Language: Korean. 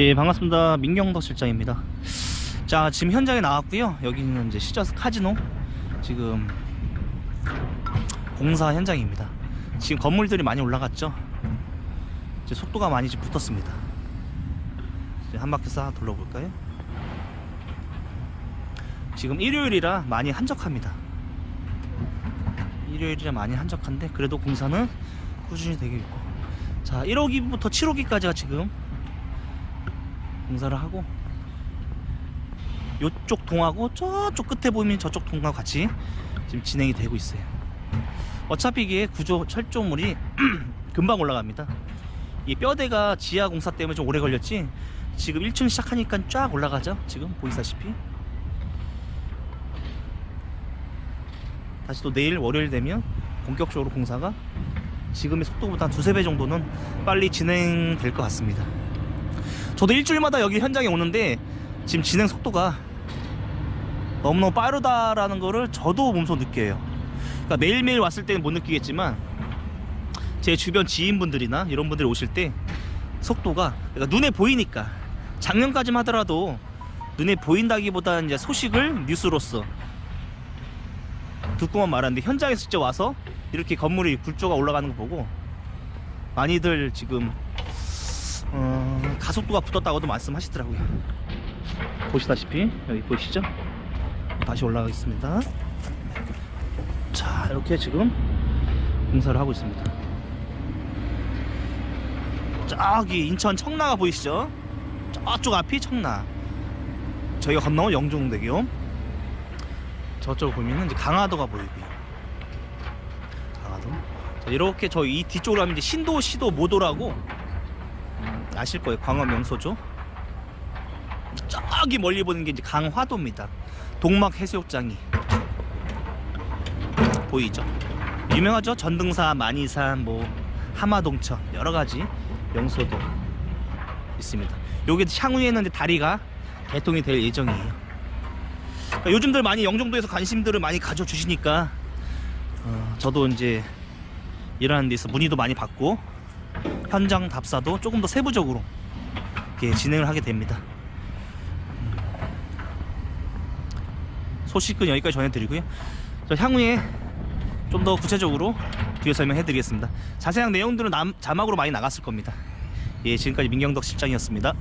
예, 반갑습니다. 민경덕 실장입니다. 자, 지금 현장에 나왔고요. 여기는 이제 시저스 카지노 지금 공사 현장입니다. 지금 건물들이 많이 올라갔죠. 이제 속도가 많이 지금 붙었습니다. 이제 한 바퀴 싹 돌려볼까요? 지금 일요일이라 많이 한적합니다. 일요일이라 많이 한적한데 그래도 공사는 꾸준히 되고 있고 자 1호기부터 7호기까지가 지금 공사를 하고 요쪽 동하고 저쪽 끝에 보이면 저쪽 동과 같이 지금 진행이 되고 있어요. 어차피 이게 구조 철조물이 금방 올라갑니다. 이 뼈대가 지하 공사 때문에 좀 오래 걸렸지 지금 1층 시작하니까 쫙 올라가죠? 지금 보이시다시피. 다시 또 내일 월요일 되면 본격적으로 공사가 지금의 속도보다 한 두세 배 정도는 빨리 진행될 것 같습니다. 저도 일주일마다 여기 현장에 오는데 지금 진행 속도가 너무너무 빠르다라는 거를 저도 몸소 느껴요. 그러니까 매일매일 왔을 때는 못 느끼겠지만 제 주변 지인분들이나 이런 분들이 오실 때 속도가 그러니까 눈에 보이니까 작년까지만 하더라도 눈에 보인다기보다는 이제 소식을 뉴스로서 듣고만 말았는데 현장에 직접 와서 이렇게 건물이 굴조가 올라가는 거 보고 많이들 지금 어, 가속도가 붙었다고도 말씀하시더라고요. 보시다시피 여기 보이시죠? 다시 올라가겠습니다. 자 이렇게 지금 공사를 하고 있습니다. 저기 인천 청라가 보이시죠? 저쪽 앞이 청라. 저희가 건너온 영종대교. 저쪽 보면은 이제 강화도가 보이고요. 강화도. 자, 이렇게 저이 뒤쪽으로 가면 이제 신도, 시도, 모도라고 음, 아실 거예요. 광화 명소죠. 저기 멀리 보는 게 이제 강화도입니다. 동막 해수욕장이 보이죠. 유명하죠. 전등산, 만이산, 뭐 하마동천 여러 가지 명소도 있습니다. 여기 향후에는 다리가 개통이 될 예정이에요. 그러니까 요즘들 많이 영종도에서 관심들을 많이 가져주시니까 어, 저도 이제 일하는 데서 문의도 많이 받고 현장 답사도 조금 더 세부적으로 진행을 하게 됩니다. 음. 소식은 여기까지 전해드리고요. 저 향후에 좀 더 구체적으로 뒤에 설명해드리겠습니다. 자세한 내용들은 남- 자막으로 많이 나갔을 겁니다. 예, 지금까지 민경덕 실장이었습니다.